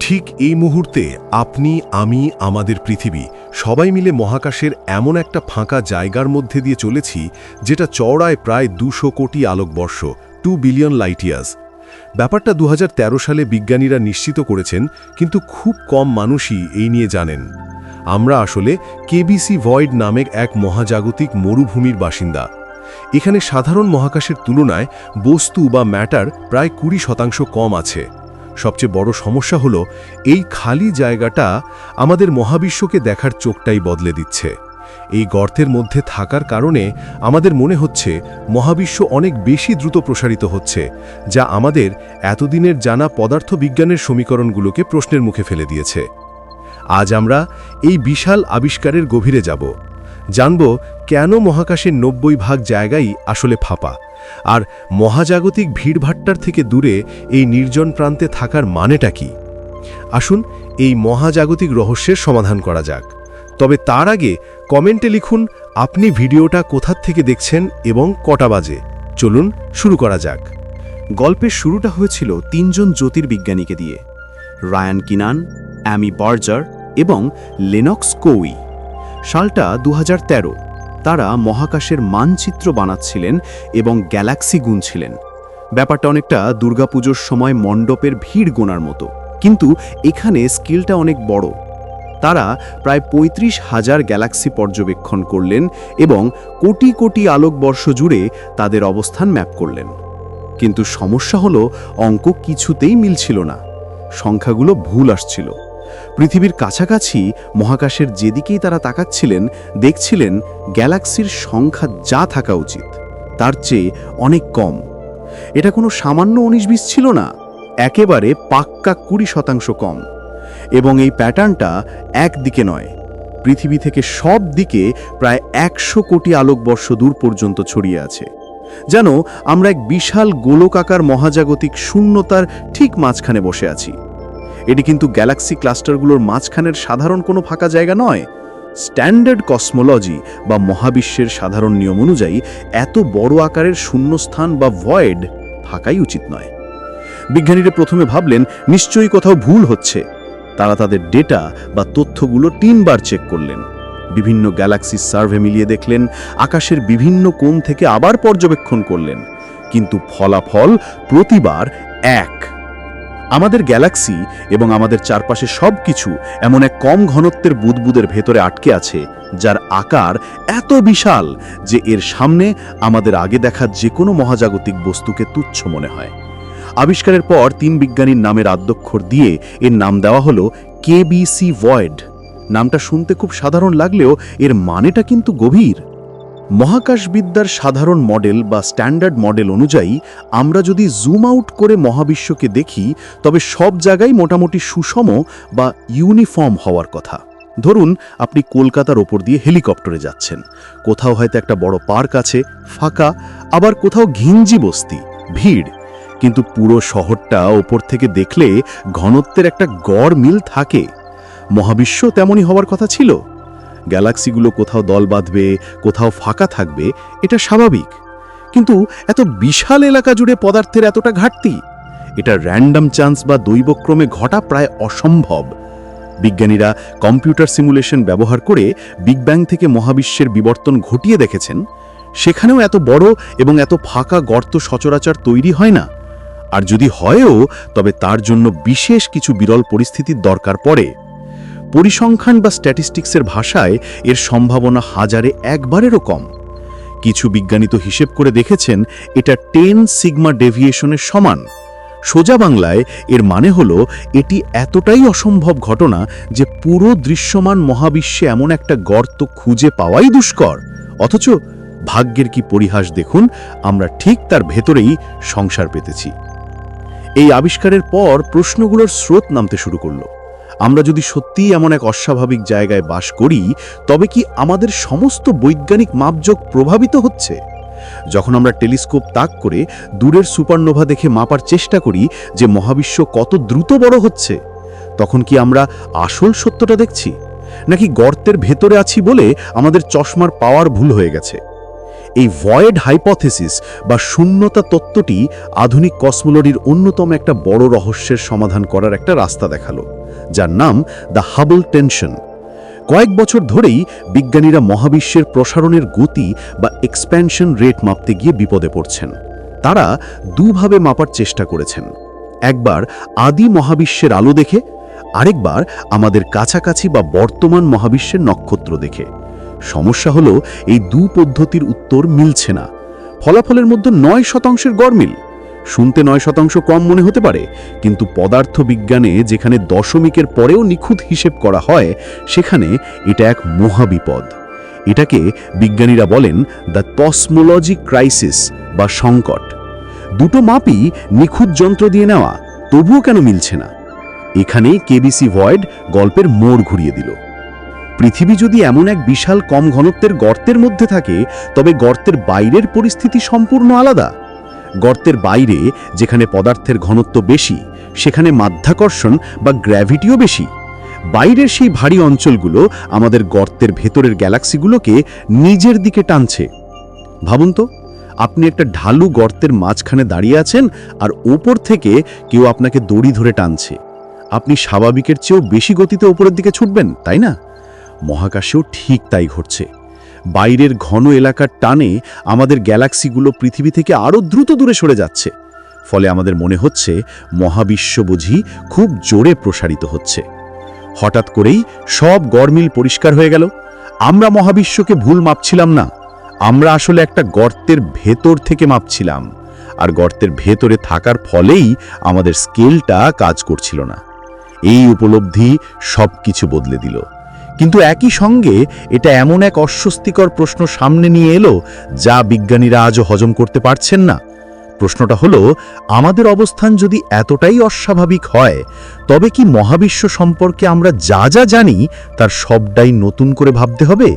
ঠিক এই মুহূর্তে আপনি, আমি, আমাদের পৃথিবী, সবাই মিলে মহাকাশের এমন একটা ফাঁকা জায়গার মধ্যে দিয়ে চলেছি, যেটা চওড়ায় প্রায় দুশো কোটি আলোকবর্ষ টু বিলিয়ন লাইটিয়াস ব্যাপারটা দু হাজার তেরো সালে বিজ্ঞানীরা নিশ্চিত করেছেন, কিন্তু খুব কম মানুষই এই নিয়ে জানেন। আমরা আসলে কেবিসি ভয়েড নামের এক মহাজাগতিক মরুভূমির বাসিন্দা। এখানে সাধারণ মহাকাশের তুলনায় বস্তু বা ম্যাটার প্রায় কুড়ি শতাংশ কম আছে। সবচেয়ে বড় সমস্যা হলো, এই খালি জায়গাটা আমাদের মহাবিশ্বকে দেখার চোখটাই বদলে দিচ্ছে। এই গর্তের মধ্যে থাকার কারণে আমাদের মনে হচ্ছে মহাবিশ্ব অনেক বেশি দ্রুত প্রসারিত হচ্ছে, যা আমাদের এতদিনের জানা পদার্থবিজ্ঞানের সমীকরণগুলোকে প্রশ্নের মুখে ফেলে দিয়েছে। আজ আমরা এই বিশাল আবিষ্কারের গভীরে যাব, জানব কেন মহাকাশের নব্বই ভাগ জায়গাই আসলে ফাঁপা। আর মহাজাগতিক ভিড়ভাট্টার থেকে দূরে এই নির্জন প্রান্তে থাকার মানেটা কি? আসুন এই মহাজাগতিক রহস্যের সমাধান করা যাক। তবে তার আগে কমেন্টে লিখুন, আপনি ভিডিওটা কোথার থেকে দেখছেন এবং কটা বাজে? চলুন শুরু করা যাক। গল্পের শুরুটা হয়েছিল তিনজন জ্যোতির্বিজ্ঞানীকে দিয়ে। রায়ান কিনান, অ্যামি বার্জার এবং লেনক্স কোউই সালটা দু হাজার তেরো। তারা মহাকাশের মানচিত্র বানাচ্ছিলেন এবং গ্যালাক্সি গুনছিলেন। ব্যাপারটা অনেকটা দুর্গাপুজোর সময় মণ্ডপের ভিড় গোনার মতো। কিন্তু এখানে স্কিলটা অনেক বড়। তারা প্রায় পঁয়ত্রিশ হাজার গ্যালাক্সি পর্যবেক্ষণ করলেন এবং কোটি কোটি আলোকবর্ষ জুড়ে তাদের অবস্থান ম্যাপ করলেন। কিন্তু সমস্যা হলো, অঙ্ক কিছুতেই মিলছিল না। সংখ্যাগুলো ভুল আসছিল। পৃথিবীর কাছাকাছি মহাকাশের যেদিকেই তারা তাকাচ্ছিলেন, দেখছিলেন গ্যালাক্সির সংখ্যা যা থাকা উচিত, তার চেয়ে অনেক কম। এটা কোনো সামান্য উনিশ বিশ ছিল না, একেবারে পাক্কা কুড়ি শতাংশ কম। এবং এই প্যাটার্নটা একদিকে নয়, পৃথিবী থেকে সব দিকে প্রায় একশো কোটি আলোকবর্ষ দূর পর্যন্ত ছড়িয়ে আছে, যেন আমরা এক বিশাল গোলকাকার মহাজাগতিক শূন্যতার ঠিক মাঝখানে বসে আছি। এটি কিন্তু গ্যালাক্সি ক্লাস্টারগুলোর মাঝখানের সাধারণ কোনো ফাঁকা জায়গা নয়। স্ট্যান্ডার্ড কসমোলজি বা মহাবিশ্বের সাধারণ নিয়ম অনুযায়ী এত বড় আকারের শূন্যস্থান বা ভয়েড থাকাই উচিত নয়। বিজ্ঞানীরা প্রথমে ভাবলেন, নিশ্চয়ই কোথাও ভুল হচ্ছে। তারা তাদের ডেটা বা তথ্যগুলো তিনবার চেক করলেন। বিভিন্ন গ্যালাক্সি সার্ভে মিলিয়ে দেখলেন, আকাশের বিভিন্ন কোণ থেকে আবার পর্যবেক্ষণ করলেন। কিন্তু ফলাফল প্রতিবার এক। আমাদের গ্যালাক্সি এবং আমাদের চারপাশে সব কিছু এমন এক কম ঘনত্বের বুদবুদের ভেতরে আটকে আছে, যার আকার এত বিশাল যে এর সামনে আমাদের আগে দেখা যে কোনো মহাজাগতিক বস্তুকে তুচ্ছ মনে হয়। আবিষ্কারের পর তিন বিজ্ঞানীর নামের আদ্যক্ষর দিয়ে এর নাম দেওয়া হলো কেবিসি ভয়েড। নামটা শুনতে খুব সাধারণ লাগলেও এর মানেটা কিন্তু গভীর। মহাকাশবিদ্যার সাধারণ মডেল বা স্ট্যান্ডার্ড মডেল অনুযায়ী, আমরা যদি জুম আউট করে মহাবিশ্বকে দেখি, তবে সব জায়গায় মোটামুটি সুষম বা ইউনিফর্ম হওয়ার কথা। ধরুন, আপনি কলকাতার ওপর দিয়ে হেলিকপ্টারে যাচ্ছেন। কোথাও হয়তো একটা বড় পার্ক আছে, ফাঁকা, আবার কোথাও ঘিঞ্জি বস্তি, ভিড়। কিন্তু পুরো শহরটা ওপর থেকে দেখলে ঘনত্বের একটা গড় মিল থাকে। মহাবিশ্ব তেমনই হওয়ার কথা ছিল। গ্যালাক্সিগুলো কোথাও দল বাঁধবে, কোথাও ফাঁকা থাকবে, এটা স্বাভাবিক। কিন্তু এত বিশাল এলাকা জুড়ে পদার্থের এতটা ঘাটতি? এটা র্যান্ডাম চান্স বা দৈবক্রমে ঘটা প্রায় অসম্ভব। বিজ্ঞানীরা কম্পিউটার সিমুলেশন ব্যবহার করে বিগ ব্যাং থেকে মহাবিশ্বের বিবর্তন ঘটিয়ে দেখেছেন। সেখানেও এত বড় এবং এত ফাঁকা গর্ত সচরাচর তৈরি হয় না। আর যদি হয়ও, তবে তার জন্য বিশেষ কিছু বিরল পরিস্থিতির দরকার পড়ে। পরিসংখ্যান বা স্ট্যাটিস্টিক্সের ভাষায় এর সম্ভাবনা হাজারে একবারেরও কম। কিছু বিজ্ঞানী তো হিসেব করে দেখেছেন, এটা টেন সিগমা ডেভিয়েশনের সমান। সোজা বাংলায় এর মানে হলো, এটি এতটাই অসম্ভব ঘটনা যে পুরো দৃশ্যমান মহাবিশ্বে এমন একটা গর্ত খুঁজে পাওয়াই দুষ্কর। অথচ ভাগ্যের কি পরিহাস দেখুন, আমরা ঠিক তার ভেতরেই সংসার পেতেছি। এই আবিষ্কারের পর প্রশ্নগুলোর স্রোত নামতে শুরু করল। আমরা যদি সত্যিই এমন এক অস্বাভাবিক জায়গায় বাস করি, তবে কি আমাদের সমস্ত বৈজ্ঞানিক মাপযোগ প্রভাবিত হচ্ছে? যখন আমরা টেলিস্কোপ তাক করে দূরের সুপারনোভা দেখে মাপার চেষ্টা করি যে মহাবিশ্ব কত দ্রুত বড় হচ্ছে, তখন কি আমরা আসল সত্যটা দেখছি? নাকি গর্তের ভেতরে আছি বলে আমাদের চশমার পাওয়ার ভুল হয়ে গেছে? এই ভয়েড হাইপথেসিস বা শূন্যতা তত্ত্বটি আধুনিক কসমোলজির অন্যতম একটা বড় রহস্যের সমাধান করার একটা রাস্তা দেখাল। যার নাম দ্য হাবল টেনশন। কয়েক বছর ধরেই বিজ্ঞানীরা মহাবিশ্বের প্রসারণের গতি বা এক্সপ্যানশন রেট মাপতে গিয়ে বিপদে পড়ছেন। তারা দুভাবে মাপার চেষ্টা করেছেন। একবার আদি মহাবিশ্বের আলো দেখে, আরেকবার আমাদের কাছাকাছি বা বর্তমান মহাবিশ্বের নক্ষত্র দেখে। সমস্যা হলো, এই দু পদ্ধতির উত্তর মিলছে না। ফলাফলের মধ্যে নয় শতাংশের গড়মিল শুনতে নয় শতাংশ কম মনে হতে পারে, কিন্তু পদার্থ বিজ্ঞানে যেখানে দশমিকের পরেও নিখুঁত হিসেব করা হয়, সেখানে এটা এক মহাবিপদ। এটাকে বিজ্ঞানীরা বলেন দ্য কসমোলজি ক্রাইসিস বা সংকট। দুটো মাপই নিখুঁত যন্ত্র দিয়ে নেওয়া, তবুও কেন মিলছে না? এখানেই কেবিসি ভয়েড গল্পের মোড় ঘুরিয়ে দিল। পৃথিবী যদি এমন এক বিশাল কম ঘনত্বের গর্তের মধ্যে থাকে, তবে গর্তের বাইরের পরিস্থিতি সম্পূর্ণ আলাদা। গর্তের বাইরে, যেখানে পদার্থের ঘনত্ব বেশি, সেখানে মাধ্যাকর্ষণ বা গ্র্যাভিটিও বেশি। বাইরের সেই ভারী অঞ্চলগুলো আমাদের গর্তের ভেতরের গ্যালাক্সিগুলোকে নিজের দিকে টানছে। ভাবুন তো, আপনি একটা ঢালু গর্তের মাঝখানে দাঁড়িয়ে আছেন আর ওপর থেকে কেউ আপনাকে দড়ি ধরে টানছে। আপনি স্বাভাবিকের চেয়েও বেশি গতিতে ওপরের দিকে ছুটবেন, তাই না? মহাকাশেও ঠিক তাই ঘটছে। বাইরের ঘন এলাকার টানে আমাদের গ্যালাক্সিগুলো পৃথিবী থেকে আরও দ্রুত দূরে সরে যাচ্ছে। ফলে আমাদের মনে হচ্ছে মহাবিশ্ব বুঝি খুব জোরে প্রসারিত হচ্ছে। হঠাৎ করেই সব গরমিল পরিষ্কার হয়ে গেল। আমরা মহাবিশ্বকে ভুল মাপছিলাম না। আমরা আসলে একটা গর্তের ভেতর থেকে মাপছিলাম। আর গর্তের ভেতরে থাকার ফলেই আমাদের স্কেলটা কাজ করছিল না। এই উপলব্ধি সব কিছু বদলে দিল। কিন্তু একই সঙ্গে এটা এমন এক অস্বস্তিকর প্রশ্ন সামনে নিয়ে এলো যা বিজ্ঞানীরা আজও হজম করতে পারছেন না। প্রশ্নটা হলো, আমাদের অবস্থান যদি এতটাই অস্বাভাবিক হয়, তবে কি মহাবিশ্ব সম্পর্কে আমরা যা যা জানি তার সবটাই নতুন করে ভাবতে হবে?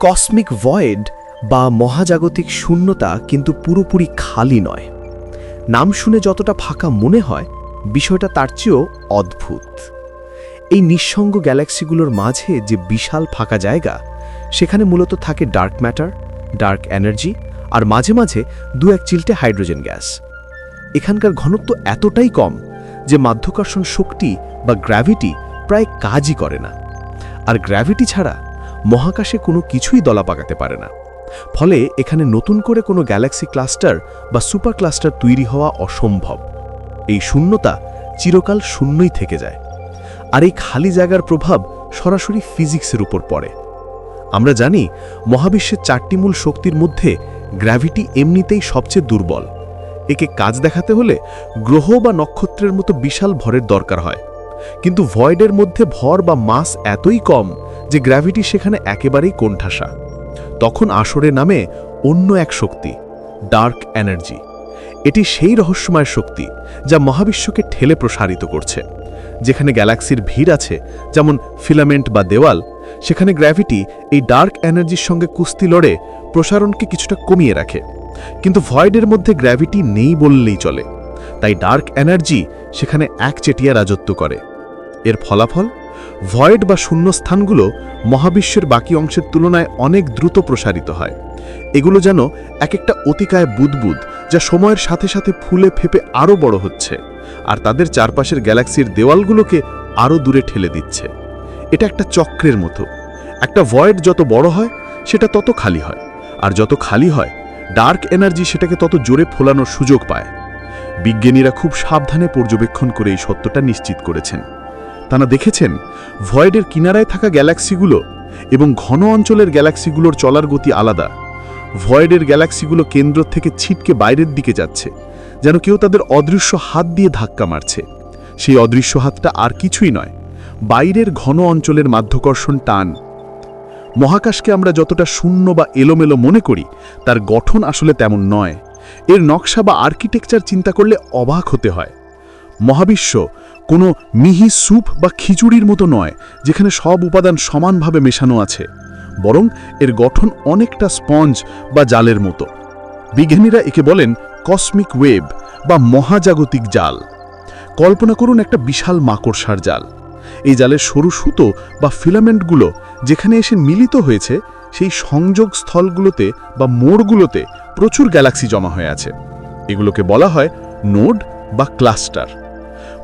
কসমিক ভয়েড বা মহাজাগতিক শূন্যতা কিন্তু পুরোপুরি খালি নয়। নাম শুনে যতটা ফাঁকা মনে হয়, বিষয়টা তার চেয়েও অদ্ভুত। এই নিঃসঙ্গ গ্যালাক্সিগুলোর মাঝে যে বিশাল ফাঁকা জায়গা, সেখানে মূলত থাকে ডার্ক ম্যাটার, ডার্ক এনার্জি আর মাঝে মাঝে দু এক চিলটে হাইড্রোজেন গ্যাস। এখানকার ঘনত্ব এতটাই কম যে মাধ্যাকর্ষণ শক্তি বা গ্র্যাভিটি প্রায় কাজই করে না। আর গ্র্যাভিটি ছাড়া মহাকাশে কোনো কিছুই দলা পাকাতে পারে না। ফলে এখানে নতুন করে কোনো গ্যালাক্সি ক্লাস্টার বা সুপার ক্লাস্টার তৈরি হওয়া অসম্ভব। এই শূন্যতা চিরকাল শূন্যই থেকে যায়। আর এই খালি জায়গার প্রভাব সরাসরি ফিজিক্সের উপর পড়ে। আমরা জানি মহাবিশ্বের চারটি মূল শক্তির মধ্যে গ্র্যাভিটি এমনিতেই সবচেয়ে দুর্বল। একে কাজ দেখাতে হলে গ্রহ বা নক্ষত্রের মতো বিশাল ভরের দরকার হয়। কিন্তু ভয়েডের মধ্যে ভর বা মাস এতই কম যে গ্র্যাভিটি সেখানে একেবারেই কোণঠাসা। তখন আসরে নামে অন্য এক শক্তি, ডার্ক এনার্জি। এটি সেই রহস্যময় শক্তি যা মহাবিশ্বকে ঠেলে প্রসারিত করছে। যেখানে গ্যালাক্সির ভিড় আছে, যেমন ফিলামেন্ট বা দেওয়াল, সেখানে গ্র্যাভিটি এই ডার্ক এনার্জির সঙ্গে কুস্তি লড়ে প্রসারণকে কিছুটা কমিয়ে রাখে। কিন্তু ভয়েডের মধ্যে গ্র্যাভিটি নেই বললেই চলে। তাই ডার্ক এনার্জি সেখানে একচেটিয়া রাজত্ব করে। এর ফলাফল? ভয়েড বা শূন্যস্থানগুলো মহাবিশ্বের বাকি অংশের তুলনায় অনেক দ্রুত প্রসারিত হয়। এগুলো যেন এক একটা অতিকায় বুদবুদ, যা সময়ের সাথে সাথে ফুলে ফেপে আরও বড় হচ্ছে, আর তাদের চারপাশের গ্যালাক্সির দেওয়ালগুলোকে আরও দূরে ঠেলে দিচ্ছে। এটা একটা চক্রের মতো। একটা ভয়েড যত বড় হয়, সেটা তত খালি হয়, আর যত খালি হয় ডার্ক এনার্জি সেটাকে তত জোরে ফোলানোর সুযোগ পায়। বিজ্ঞানীরা খুব সাবধানে পর্যবেক্ষণ করে এই সত্যটা নিশ্চিত করেছেন। তারা দেখেছেন ভয়েডের কিনারায় থাকা গ্যালাক্সিগুলো এবং ঘন অঞ্চলের গ্যালাক্সিগুলোর চলার গতি আলাদা ভয়েডের গ্যালাক্সিগুলো কেন্দ্র থেকে ছিটকে বাইরের দিকে যাচ্ছে, যেন কেউ তাদের অদৃশ্য হাত দিয়ে ধাক্কা মারছে। সেই অদৃশ্য হাতটা আর কিছুই নয়, বাইরের ঘন অঞ্চলের মাধ্যাকর্ষণ টান। মহাকাশকে আমরা যতটা শূন্য বা এলোমেলো মনে করি, তার গঠন আসলে তেমন নয়। এর নকশা বা আর্কিটেকচার চিন্তা করলে অবাক হতে হয়। মহাবিশ্ব কোনো মিহি স্যুপ বা খিচুড়ির মতো নয়, যেখানে সব উপাদান সমানভাবে মেশানো আছে। বরং এর গঠন অনেকটা স্পঞ্জ বা জালের মতো। বিজ্ঞানীরা একে বলেন কসমিক ওয়েব বা মহাজাগতিক জাল। কল্পনা করুন একটা বিশাল মাকড়সার জাল। এই জালের সরু সুতো বা ফিলামেন্টগুলো যেখানে এসে মিলিত হয়েছে, সেই সংযোগ স্থলগুলোতে বা মোড়গুলোতে প্রচুর গ্যালাক্সি জমা হয়ে আছে। এগুলোকে বলা হয় নোড বা ক্লাস্টার।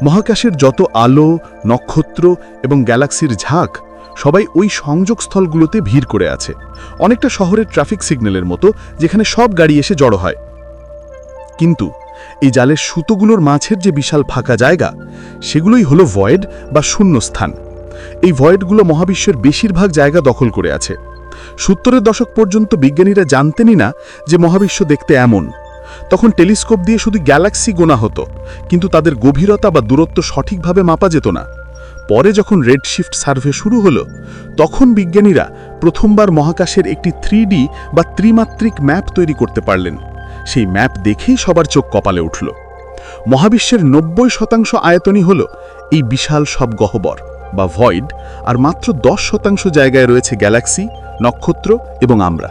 মহাকাশের যত আলো, নক্ষত্র এবং গ্যালাক্সির ঝাঁক সবাই ওই সংযোগস্থলগুলোতে ভিড় করে আছে। অনেকটা শহরের ট্রাফিক সিগন্যালের মতো, যেখানে সব গাড়ি এসে জড়ো হয়। কিন্তু এই জালের সুতোগুলোর মাছের যে বিশাল ফাঁকা জায়গা, সেগুলোই হলো ভয়েড বা শূন্যস্থান। এই ভয়েডগুলো মহাবিশ্বের বেশিরভাগ জায়গা দখল করে আছে। সত্তরের দশক পর্যন্ত বিজ্ঞানীরা জানতেনই না যে মহাবিশ্ব দেখতে এমন। তখন টেলিস্কোপ দিয়ে শুধু গ্যালাক্সি গোনা হতো, কিন্তু তাদের গভীরতা বা দূরত্ব সঠিকভাবে মাপা যেত না। পরে যখন রেডশিফট সার্ভে শুরু হলো, তখন বিজ্ঞানীরা প্রথমবার মহাকাশের একটি থ্রি বা ত্রিমাত্রিক ম্যাপ তৈরি করতে পারলেন। সেই ম্যাপ দেখেই সবার চোখ কপালে উঠল। মহাবিশ্বের নব্বই শতাংশ আয়তনই হল এই বিশাল সব গহ্বর বা ভয়েড আর মাত্র দশ শতাংশ জায়গায় রয়েছে গ্যালাক্সি নক্ষত্র এবং আমরা।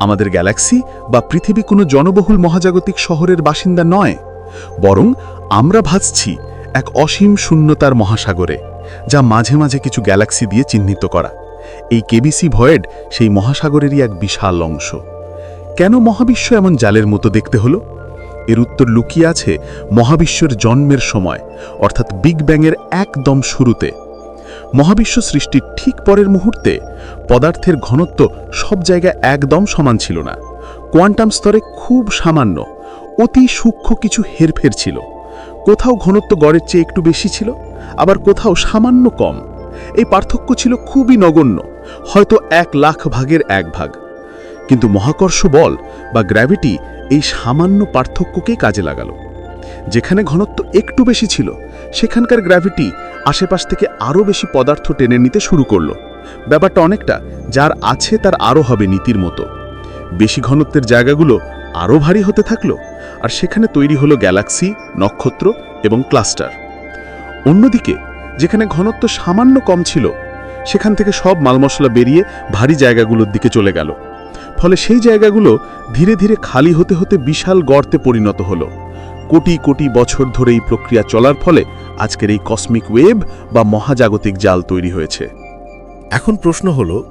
আমাদের গ্যালাক্সি বা পৃথিবী কোনো জনবহুল মহাজাগতিক শহরের বাসিন্দা নয়, বরং আমরা ভাসছি এক অসীম শূন্যতার মহাসাগরে। যা মাঝে মাঝে কিছু গ্যালাক্সি দিয়ে চিহ্নিত করা। এই কেবিসি ভয়েড সেই মহাসাগরেরই এক বিশাল অংশ। কেন মহাবিশ্ব এমন জালের মতো দেখতে হলো? এর উত্তর লুকিয়ে আছে মহাবিশ্বের জন্মের সময়, অর্থাৎ বিগ ব্যাংয়ের একদম শুরুতে। মহাবিশ্ব সৃষ্টির ঠিক পরের মুহূর্তে পদার্থের ঘনত্ব সব জায়গায় একদম সমান ছিল না। কোয়ান্টাম স্তরে খুব সামান্য, অতি সূক্ষ্ম কিছু হেরফের ছিল। কোথাও ঘনত্ব গড়ের চেয়ে একটু বেশি ছিল, আবার কোথাও সামান্য কম। এই পার্থক্য ছিল খুবই নগণ্য, হয়তো এক লাখ ভাগের এক ভাগ। কিন্তু মহাকর্ষ বল বা গ্র্যাভিটি এই সামান্য পার্থক্যকেই কাজে লাগালো। যেখানে ঘনত্ব একটু বেশি ছিল, সেখানকার গ্র্যাভিটি আশেপাশ থেকে আরও বেশি পদার্থ টেনে নিতে শুরু করল। ব্যাপারটা অনেকটা, যার আছে তার আরও হবে নীতির মতো। বেশি ঘনত্বের জায়গাগুলো আরও ভারী হতে থাকল, আর সেখানে তৈরি হলো গ্যালাক্সি, নক্ষত্র এবং ক্লাস্টার। অন্যদিকে, যেখানে ঘনত্ব সামান্য কম ছিল, সেখান থেকে সব মালমশলা বেরিয়ে ভারী জায়গাগুলোর দিকে চলে গেল। ফলে সেই জায়গাগুলো ধীরে ধীরে খালি হতে হতে বিশাল গর্তে পরিণত হলো। কোটি কোটি বছর ধরে এই প্রক্রিয়া চলার ফলে আজকের এই কসমিক ওয়েব বা মহাজাগতিক জাল তৈরি হয়েছে। এখন প্রশ্ন হলো,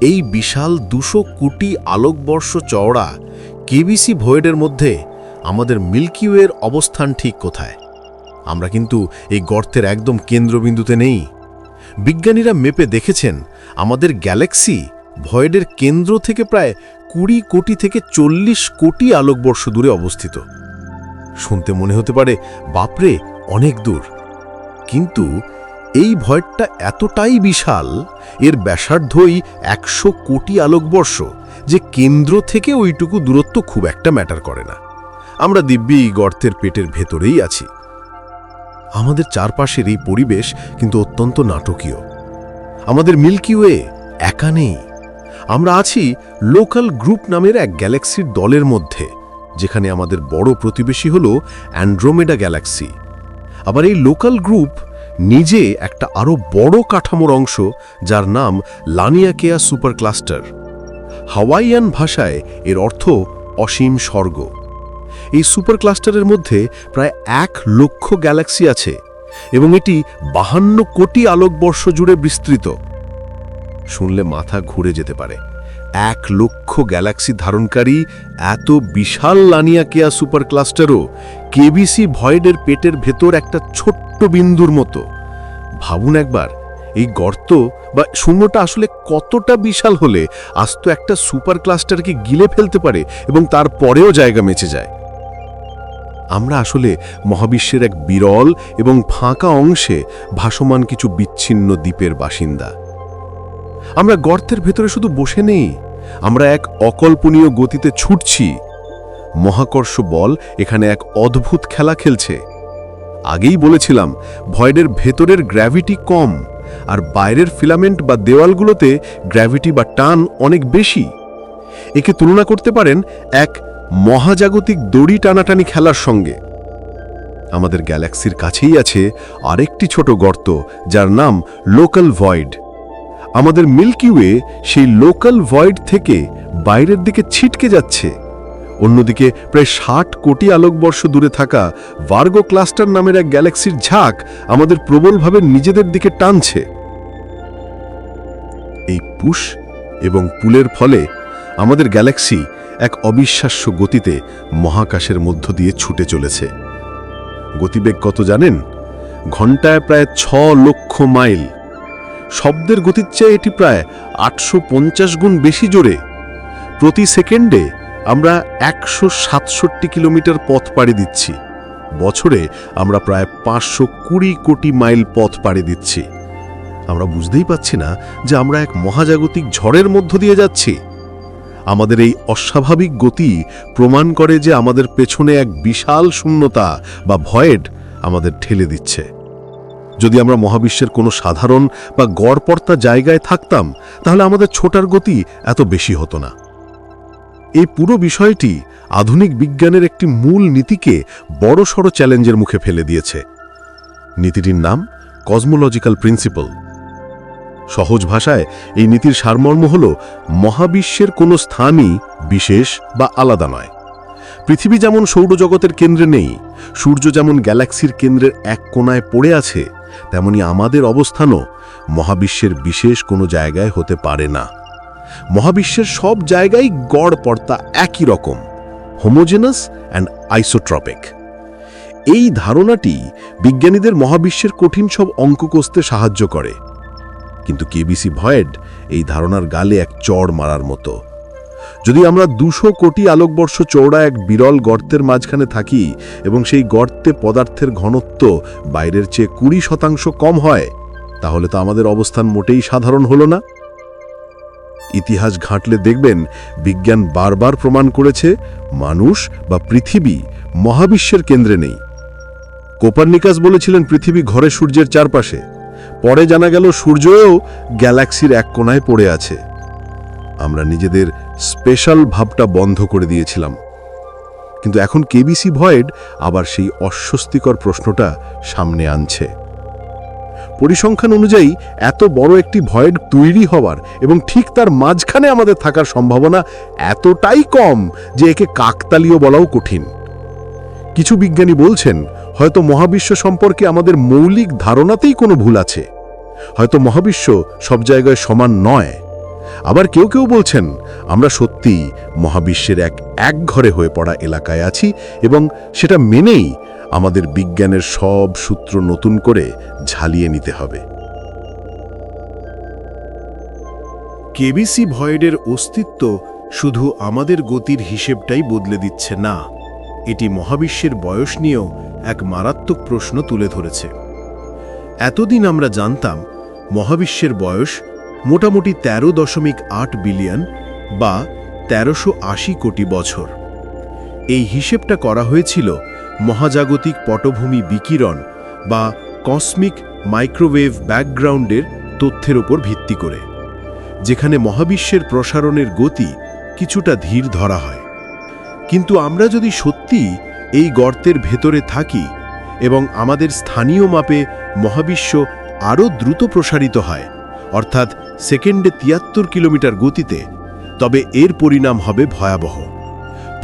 এই বিশাল দুশো কোটি আলোকবর্ষ চওড়া কেবিসি ভয়েডের মধ্যে আমাদের মিল্কি ওয়ের অবস্থান ঠিক কোথায়? আমরা কিন্তু এই গর্তের একদম কেন্দ্রবিন্দুতে নেই। বিজ্ঞানীরা মেপে দেখেছেন, আমাদের গ্যালাক্সি ভয়েডের কেন্দ্র থেকে প্রায় কুড়ি কোটি থেকে চল্লিশ কোটি আলোকবর্ষ দূরে অবস্থিত। শুনতে মনে হতে পারে, বাপরে, অনেক দূর। কিন্তু এই ভয়েডটা এতটাই বিশাল, এর ব্যাসার্ধই একশো কোটি আলোকবর্ষ। যে কেন্দ্র থেকে ওইটুকু দূরত্ব খুব একটা ম্যাটার করে না। আমরা দিব্যি গর্তের পেটের ভেতরেই আছি। আমাদের চারপাশের এই পরিবেশ কিন্তু অত্যন্ত নাটকীয়। আমাদের মিল্কি ওয়ে একা নেই। আমরা আছি লোকাল গ্রুপ নামের এক গ্যালাক্সির দলের মধ্যে, যেখানে আমাদের বড় প্রতিবেশী হল অ্যান্ড্রোমেডা গ্যালাক্সি। আবার এই লোকাল গ্রুপ নিজে একটা আরও বড় কাঠামোর অংশ, যার নাম লানিয়াকেয়া সুপার ক্লাস্টার হাওয়াইয়ান ভাষায় এর অর্থ অসীম স্বর্গ। এই সুপার ক্লাস্টারের মধ্যে প্রায় এক লক্ষ গ্যালাক্সি আছে এবং এটি বাহান্ন কোটি আলোকবর্ষ জুড়ে বিস্তৃত। শুনলে মাথা ঘুরে যেতে পারে। এক লক্ষ গ্যালাক্সি ধারণকারী এত বিশাল লানিয়াকেয়া সুপার ক্লাস্টারও কেবিসি ভয়েডের পেটের ভেতর একটা ছোট্ট বিন্দুর মতো। ভাবুন একবার এই গর্ত বা শূন্যটা আসলে কতটা বিশাল হলে আস্ত একটা সুপার ক্লাস্টারকে গিলে ফেলতে পারে এবং তারপরেও জায়গা মেচে যায়? আমরা আসলে মহাবিশ্বের এক বিরল এবং ফাঁকা অংশে ভাসমান কিছু বিচ্ছিন্ন দ্বীপের বাসিন্দা। আমরা গর্তের ভেতরে শুধু বসে নেই, আমরা এক অকল্পনীয় গতিতে ছুটছি। মহাকর্ষ বল এখানে এক অদ্ভুত খেলা খেলছে। আগেই বলেছিলাম, ভয়েডের ভেতরের গ্র্যাভিটি কম। আর বাইরের ফিলামেন্ট বা দেওয়ালগুলোতে গ্র্যাভিটি বা টান অনেক বেশি। একে তুলনা করতে পারেন এক মহাজাগতিক দড়ি টানাটানি খেলার সঙ্গে। আমাদের গ্যালাক্সির কাছেই আছে আরেকটি ছোট গর্ত, যার নাম লোকাল ভয়েড। আমাদের মিল্কি ওয়ে সেই লোকাল ভয়েড থেকে বাইরের দিকে ছিটকে যাচ্ছে। অন্যদিকে প্রায় ষাট কোটি আলোকবর্ষ দূরে থাকা ভার্গো ক্লাস্টার নামের এক গ্যালাক্সির ঝাঁক আমাদের প্রবলভাবে নিজেদের দিকে টানছে। এই পুশ এবং পুলের ফলে আমাদের গ্যালাক্সি এক অবিশ্বাস্য গতিতে মহাকাশের মধ্য দিয়ে ছুটে চলেছে। গতিবেগ কত জানেন? ঘন্টায় প্রায় ছ লক্ষ মাইল। শব্দের গতির চেয়ে এটি প্রায় আটশো পঞ্চাশ গুণ বেশি জোরে। প্রতি সেকেন্ডে আমরা একশো সাতষট্টি কিলোমিটার পথ পাড়ি দিচ্ছি। বছরে আমরা প্রায় পাঁচশো কুড়ি কোটি মাইল পথ পাড়ি দিচ্ছি। আমরা বুঝতেই পাচ্ছি না যে আমরা এক মহাজাগতিক ঝড়ের মধ্য দিয়ে যাচ্ছি। আমাদের এই অস্বাভাবিক গতি প্রমাণ করে যে আমাদের পেছনে এক বিশাল শূন্যতা বা ভয়েড আমাদের ঠেলে দিচ্ছে। যদি আমরা মহাবিশ্বের কোনো সাধারণ বা গড়পর্তা জায়গায় থাকতাম, তাহলে আমাদের ছোটার গতি এত বেশি হতো না। এই পুরো বিষয়টি আধুনিক বিজ্ঞানের একটি মূল নীতিকে বড়সড় চ্যালেঞ্জের মুখে ফেলে দিয়েছে। নীতিটির নাম কসমোলজিক্যাল প্রিন্সিপাল সহজ ভাষায় এই নীতির সারমর্ম হল, মহাবিশ্বের কোনো স্থানই বিশেষ বা আলাদা নয়। পৃথিবী যেমন সৌরজগতের কেন্দ্রে নেই, সূর্য যেমন গ্যালাক্সির কেন্দ্রের এক কোণায় পড়ে আছে, তেমনি আমাদের অবস্থানও মহাবিশ্বের বিশেষ কোনো জায়গায় হতে পারে না। মহাবিশ্বের সব জায়গায় গড় পর্তা একই রকম হোমোজেনাস অ্যান্ড আইসোট্রপিক এই ধারণাটি বিজ্ঞানীদের মহাবিশ্বের কঠিন সব অঙ্ক কষতে সাহায্য করে। কিন্তু কেবিসি ভয়েড এই ধারণার গালে এক চড় মারার মতো। যদি আমরা দুশো কোটি আলোকবর্ষ চৌড়া এক বিরল গর্তের মাঝখানে থাকি এবং সেই গর্তে পদার্থের ঘনত্ব বাইরের চেয়ে কুড়ি শতাংশ কম হয়, তাহলে তো আমাদের অবস্থান মোটেই সাধারণ হলো না। ইতিহাস ঘাঁটলে দেখবেন বিজ্ঞান বারবার প্রমাণ করেছে মানুষ বা পৃথিবী মহাবিশ্বের কেন্দ্রে নেই। কোপার্নিকাস বলেছিলেন পৃথিবী ঘরে সূর্যের চারপাশে। পরে জানা গেল সূর্যও গ্যালাক্সির এক কোণায় পড়ে আছে। আমরা নিজেদের স্পেশাল ভাবটা বন্ধ করে দিয়েছিলাম। কিন্তু এখন কেবিসি ভয়েড আবার সেই অস্বস্তিকর প্রশ্নটা সামনে আনছে। পরিসংখ্যান অনুযায়ী এত বড় একটি ভয়েড তৈরি হওয়ার এবং ঠিক তার মাঝখানে আমাদের থাকার সম্ভাবনা এতটাই কম যে একে কাকতালীয় বলাও কঠিন। কিছু বিজ্ঞানী বলছেন হয়তো মহাবিশ্ব সম্পর্কে আমাদের মৌলিক ধারণাতেই কোনো ভুল আছে। হয়তো মহাবিশ্ব সব জায়গায় সমান নয়। আবার কেউ কেউ বলছেন, আমরা সত্যি মহাবিশ্বের এক এক ঘরে হয়ে পড়া এলাকায় আছি এবং সেটা মেনেই আমাদের বিজ্ঞানের সব সূত্র নতুন করে ঝালিয়ে নিতে হবে। কেবিসি ভয়েডের অস্তিত্ব শুধু আমাদের গতির হিসেবটাই বদলে দিচ্ছে না। এটি মহাবিশ্বের বয়স নিয়েও এক মারাত্মক প্রশ্ন তুলে ধরেছে। এতদিন আমরা জানতাম, মহাবিশ্বের বয়স মোটামুটি তেরো দশমিক আট বিলিয়ন বা তেরোশো আশি কোটি বছর। এই হিসেবটা করা হয়েছিল মহাজাগতিক পটভূমি বিকিরণ বা কসমিক মাইক্রোওয়েভ ব্যাকগ্রাউন্ডের তথ্যের ওপর ভিত্তি করে, যেখানে মহাবিশ্বের প্রসারণের গতি কিছুটা ধীর ধরা হয়। কিন্তু আমরা যদি সত্যি এই গর্তের ভেতরে থাকি এবং আমাদের স্থানীয় মাপে মহাবিশ্ব আরও দ্রুত প্রসারিত হয়, অর্থাৎ সেকেন্ডে তিয়াত্তর কিলোমিটার গতিতে, তবে এর পরিণাম হবে ভয়াবহ।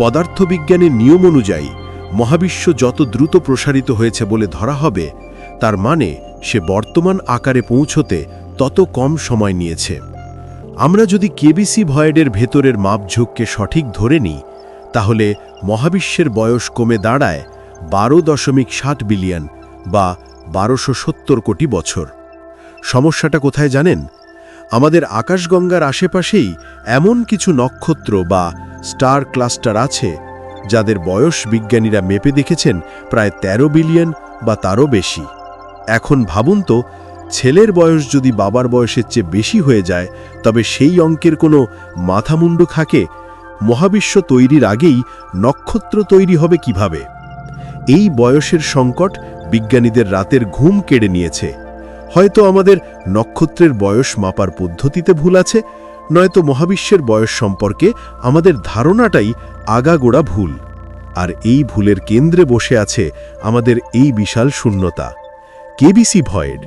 পদার্থবিজ্ঞানের নিয়ম অনুযায়ী মহাবিশ্ব যত দ্রুত প্রসারিত হয়েছে বলে ধরা হবে, তার মানে সে বর্তমান আকারে পৌঁছতে তত কম সময় নিয়েছে। আমরা যদি কেবিসি ভয়েডের ভেতরের মাপঝোঁককে সঠিক ধরে নিই তাহলে মহাবিশ্বের বয়স কমে দাঁড়ায় বারো দশমিক ষাট বিলিয়ন বা বারোশো সত্তর কোটি বছর। সমস্যাটা কোথায় জানেন? আমাদের আকাশগঙ্গার আশেপাশেই এমন কিছু নক্ষত্র বা স্টার ক্লাস্টার আছে যাদের বয়স বিজ্ঞানীরা মেপে দেখেছেন প্রায় ১৩ বিলিয়ন বা তারও বেশি। এখন ভাবুন তো, ছেলের বয়স যদি বাবার বয়সের চেয়ে বেশি হয়ে যায়, তবে সেই অঙ্কের কোনো মাথামুন্ডু থাকে? মহাবিশ্ব তৈরির আগেই নক্ষত্র তৈরি হবে কীভাবে? এই বয়সের সংকট বিজ্ঞানীদের রাতের ঘুম কেড়ে নিয়েছে। হয়তো আমাদের নক্ষত্রের বয়স মাপার পদ্ধতিতে ভুল আছে, নয়তো মহাবিশ্বের বয়স সম্পর্কে আমাদের ধারণাটাই আগাগোড়া ভুল। আর এই ভুলের কেন্দ্রে বসে আছে আমাদের এই বিশাল শূন্যতা। KBC void.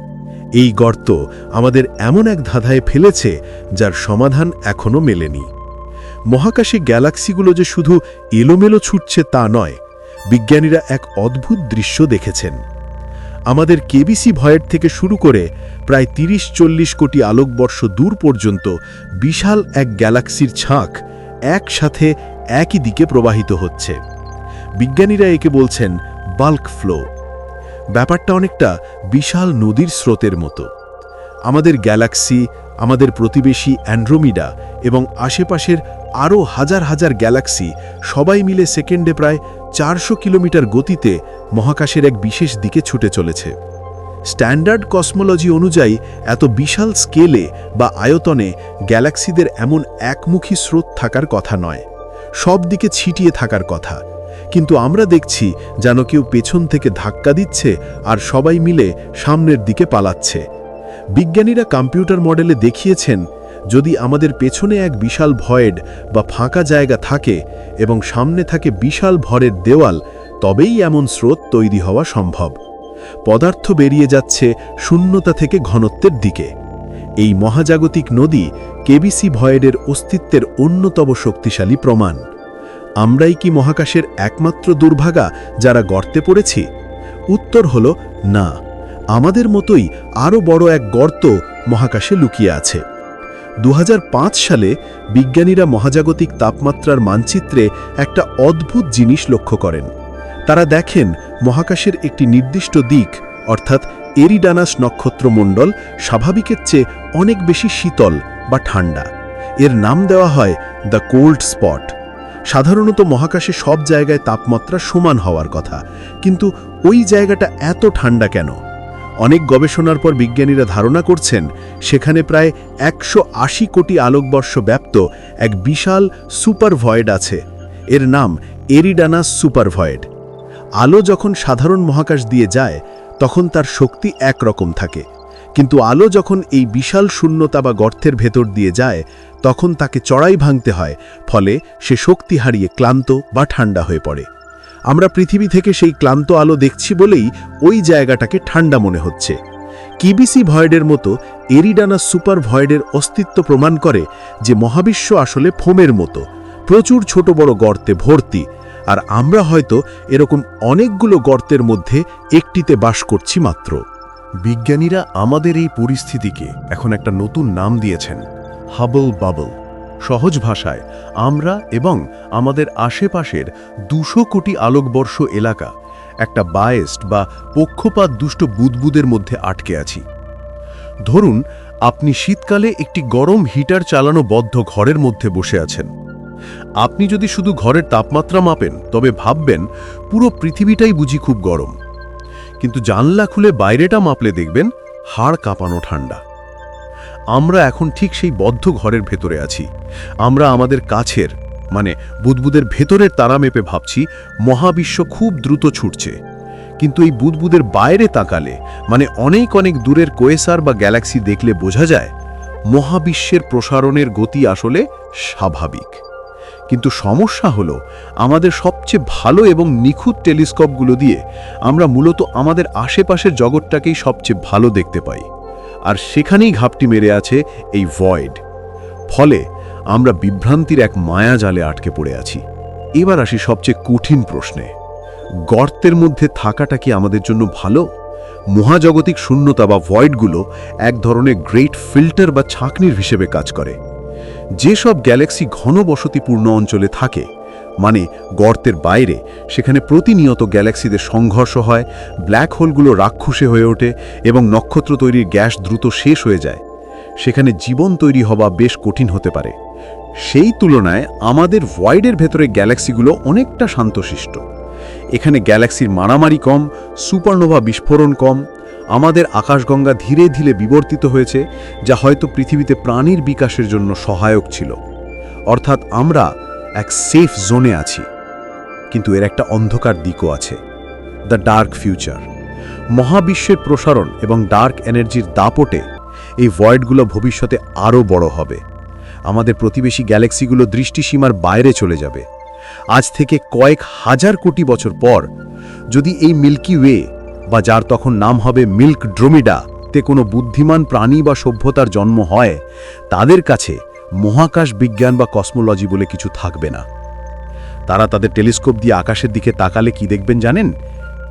এই গর্ত আমাদের এমন এক ধাঁধায় ফেলেছে, যার সমাধান এখনও মেলেনি। মহাকাশে গ্যালাক্সিগুলো যে শুধু এলোমেলো ছুটছে তা নয়, বিজ্ঞানীরা এক অদ্ভুত দৃশ্য দেখেছেন। আমাদের কেবিসি ভয়েড থেকে শুরু করে প্রায় তিরিশ চল্লিশ কোটি আলোকবর্ষ দূর পর্যন্ত বিশাল এক গ্যালাক্সির ছাঁক একসাথে একই দিকে প্রবাহিত হচ্ছে। বিজ্ঞানীরা একে বলছেন বাল্ক ফ্লো ব্যাপারটা অনেকটা বিশাল নদীর স্রোতের মতো। আমাদের গ্যালাক্সি, আমাদের প্রতিবেশী অ্যান্ড্রোমিডা এবং আশেপাশের আরও হাজার হাজার গ্যালাক্সি, সবাই মিলে সেকেন্ডে প্রায় চারশো কিলোমিটার গতিতে মহাকাশের এক বিশেষ দিকে ছুটে চলেছে। স্ট্যান্ডার্ড কসমোলজি অনুযায়ী, এত বিশাল স্কেলে বা আয়তনে গ্যালাক্সিদের এমন একমুখী স্রোত থাকার কথা নয়। সব দিকে ছিটিয়ে থাকার কথা। কিন্তু আমরা দেখছি যেন কেউ পেছন থেকে ধাক্কা দিচ্ছে আর সবাই মিলে সামনের দিকে পালাচ্ছে। বিজ্ঞানীরা কম্পিউটার মডেলে দেখিয়েছেন যদি আমাদের পেছনে এক বিশাল ভয়েড বা ফাঁকা জায়গা থাকে এবং সামনে থাকে বিশাল ভরের দেওয়াল, তবেই এমন স্রোত তৈরি হওয়া সম্ভব। পদার্থ বেরিয়ে যাচ্ছে শূন্যতা থেকে ঘনত্বের দিকে। এই মহাজাগতিক নদী কেবিসি ভয়েডের অস্তিত্বের অন্যতম শক্তিশালী প্রমাণ। আমরাই কি মহাকাশের একমাত্র দুর্ভাগা যারা গর্তে পড়েছি? উত্তর হল, না। আমাদের মতোই আরও বড় এক গর্ত মহাকাশে লুকিয়ে আছে। দু হাজার পাঁচ সালে বিজ্ঞানীরা মহাজাগতিক তাপমাত্রার মানচিত্রে একটা অদ্ভুত জিনিস লক্ষ্য করেন। তারা দেখেন মহাকাশের একটি নির্দিষ্ট দিক, অর্থাৎ এরিডানাস নক্ষত্রমণ্ডল স্বাভাবিকের চেয়ে অনেক বেশি শীতল বা ঠান্ডা। এর নাম দেওয়া হয় দ্য কোল্ড স্পট। সাধারণত মহাকাশে সব জায়গায় তাপমাত্রা সমান হওয়ার কথা, কিন্তু ওই জায়গাটা এত ঠান্ডা কেন? অনেক গবেষণার পর বিজ্ঞানীরা ধারণা করছেন, সেখানে প্রায় একশো আশি কোটি আলোকবর্ষ ব্যাপ্ত এক বিশাল সুপারভয়েড আছে। এর নাম এরিডানাস সুপারভয়েড। আলো যখন সাধারণ মহাকাশ দিয়ে যায়, তখন তার শক্তি একরকম থাকে। কিন্তু আলো যখন এই বিশাল শূন্যতা বা গর্তের ভেতর দিয়ে যায়, তখন তাকে চড়াই ভাঙতে হয়, ফলে সে শক্তি হারিয়ে ক্লান্ত বা ঠান্ডা হয়ে পড়ে। আমরা পৃথিবী থেকে সেই ক্লান্ত আলো দেখছি বলেই ওই জায়গাটাকে ঠান্ডা মনে হচ্ছে। কিবিসি ভয়েডের মতো এরিডানা সুপার ভয়েডের অস্তিত্ব প্রমাণ করে যে মহাবিশ্ব আসলে ফোমের মতো, প্রচুর ছোট বড় গর্তে ভর্তি, আর আমরা হয়তো এরকম অনেকগুলো গর্তের মধ্যে একটিতে বাস করছি মাত্র। বিজ্ঞানীরা আমাদের এই পরিস্থিতিকে এখন একটা নতুন নাম দিয়েছেন হাবল বাবল সহজ ভাষায় আমরা এবং আমাদের আশেপাশের দুশো কোটি আলোকবর্ষ এলাকা একটা বায়েস্ট বা পক্ষপাত দুষ্ট বুদবুদের মধ্যে আটকে আছি। ধরুন, আপনি শীতকালে একটি গরম হিটার চালানো বদ্ধ ঘরের মধ্যে বসে আছেন। আপনি যদি শুধু ঘরের তাপমাত্রা মাপেন, তবে ভাববেন পুরো পৃথিবীটাই বুঝি খুব গরম। কিন্তু জানলা খুলে বাইরেটা মাপলে দেখবেন হাড় কাঁপানো ঠান্ডা। আমরা এখন ঠিক সেই বদ্ধ ঘরের ভেতরে আছি। আমরা আমাদের কাছের মানে বুদবুদের ভেতরের তারা মেপে ভাবছি, মহাবিশ্ব খুব দ্রুত ছুটছে। কিন্তু এই বুদবুদের বাইরে তাকালে মানে অনেক অনেক দূরের কোয়েসার বা গ্যালাক্সি দেখলে বোঝা যায়, মহাবিশ্বের প্রসারণের গতি আসলে স্বাভাবিক। কিন্তু সমস্যা হলো, আমাদের সবচেয়ে ভালো এবং নিখুঁত টেলিস্কোপগুলো দিয়ে আমরা মূলত আমাদের আশেপাশের জগৎটাকেই সবচেয়ে ভালো দেখতে পাই। আর সেখানেই ঘাপটি মেরে আছে এই ভয়েড ফলে আমরা বিভ্রান্তির এক মায়াজালে আটকে পড়ে আছি। এবার আসি সবচেয়ে কঠিন প্রশ্নে। গর্তের মধ্যে থাকাটা কি আমাদের জন্য ভালো? মহাজাগতিক শূন্যতা বা ভয়েডগুলো এক ধরনের গ্রেট ফিল্টার বা ছাঁকনির হিসেবে কাজ করে। যেসব গ্যালাক্সি ঘন বসতিপূর্ণ অঞ্চলে থাকে মানে গর্তের বাইরে, সেখানে প্রতিনিয়ত গ্যালাক্সিদের সংঘর্ষ হয়, ব্ল্যাক হোলগুলো রাক্ষসে হয়ে ওঠে এবং নক্ষত্র তৈরির গ্যাস দ্রুত শেষ হয়ে যায়। সেখানে জীবন তৈরি হওয়া বেশ কঠিন হতে পারে। সেই তুলনায় আমাদের ভয়েডের ভেতরে গ্যালাক্সিগুলো অনেকটা শান্তশিষ্ট। এখানে গ্যালাক্সির মারামারি কম, সুপারনোভা বিস্ফোরণ কম, আমাদের আকাশগঙ্গা ধীরে ধীরে বিবর্তিত হয়েছে, যা হয়তো পৃথিবীতে প্রাণীর বিকাশের জন্য সহায়ক ছিল। অর্থাৎ আমরা এক সেফ জোনে আছি। কিন্তু এর একটা অন্ধকার দিকও আছে। দ্য ডার্ক ফিউচার মহাবিশ্বের প্রসারণ এবং ডার্ক এনার্জির দাপটে এই ভয়েডগুলো ভবিষ্যতে আরও বড় হবে। আমাদের প্রতিবেশী গ্যালাক্সিগুলো দৃষ্টিসীমার বাইরে চলে যাবে। আজ থেকে কয়েক হাজার কোটি বছর পর যদি এই মিল্কি ওয়ে বা যার তখন নাম হবে মিল্ক ড্রোমিডা তে কোনো বুদ্ধিমান প্রাণী বা সভ্যতার জন্ম হয়, তাদের কাছে মহাকাশ বিজ্ঞান বা কসমোলজি বলে কিছু থাকবে না। তারা তাদের টেলিস্কোপ দিয়ে আকাশের দিকে তাকালে কি দেখবেন জানেন?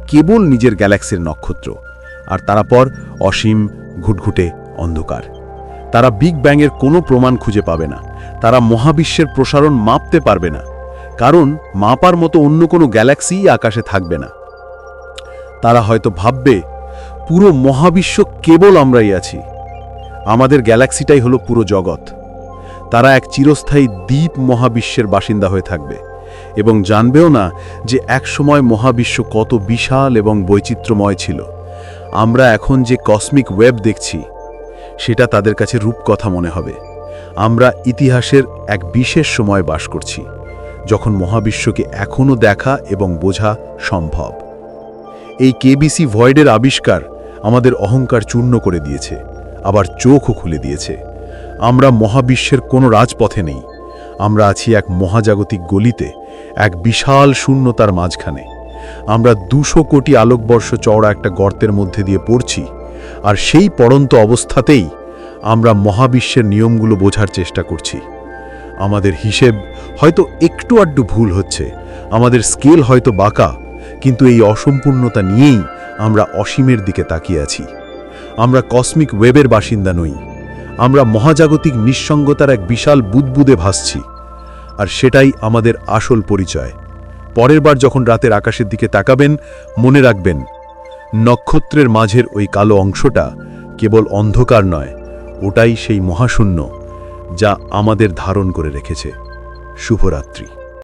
কেবল নিজের গ্যালাক্সির নক্ষত্র। আর তারপর অসীম, ঘুটঘুটে অন্ধকার। তারা বিগ ব্যাংয়ের কোনো প্রমাণ খুঁজে পাবে না। তারা মহাবিশ্বের প্রসারণ মাপতে পারবে না। কারণ মাপার মতো অন্য কোনো গ্যালাক্সিই আকাশে থাকবে না। তারা হয়তো ভাববে, পুরো মহাবিশ্ব কেবল আমরাই আছি। আমাদের গ্যালাক্সিটাই হলো পুরো জগৎ। তারা এক চিরস্থায়ী দ্বীপ মহাবিশ্বের বাসিন্দা হয়ে থাকবে। এবং জানবেও না যে একসময় মহাবিশ্ব কত বিশাল এবং বৈচিত্র্যময় ছিল। আমরা এখন যে কসমিক ওয়েব দেখছি, সেটা তাদের কাছে রূপকথা মনে হবে। আমরা ইতিহাসের এক বিশেষ সময় বাস করছি, যখন মহাবিশ্বকে এখনও দেখা এবং বোঝা সম্ভব। এই কেবিসি ভয়েডের আবিষ্কার আমাদের অহংকার চূর্ণ করে দিয়েছে, আবার চোখও খুলে দিয়েছে। আমরা মহাবিশ্বের কোনো রাজপথে নেই। আমরা আছি এক মহাজাগতিক গলিতে, এক বিশাল শূন্যতার মাঝখানে। আমরা দুশো কোটি আলোকবর্ষ চওড়া একটা গর্তের মধ্যে দিয়ে পড়ছি, আর সেই পড়ন্ত অবস্থাতেই আমরা মহাবিশ্বের নিয়মগুলো বোঝার চেষ্টা করছি। আমাদের হিসেব হয়তো একটু আড্ডু ভুল হচ্ছে, আমাদের স্কেল হয়তো বাঁকা, কিন্তু এই অসম্পূর্ণতা নিয়েই আমরা অসীমের দিকে তাকিয়ে আছি। আমরা কসমিক ওয়েবের বাসিন্দা নই আমরা মহাজাগতিক নিঃসঙ্গতার এক বিশাল বুদবুদে ভাসছি, আর সেটাই আমাদের আসল পরিচয়। পরের বার যখন রাতের আকাশের দিকে তাকাবেন, মনে রাখবেন, নক্ষত্রের মাঝের ওই কালো অংশটা কেবল অন্ধকার নয়, ওটাই সেই মহাশূন্য যা আমাদের ধারণ করে রেখেছে। শুভরাত্রি।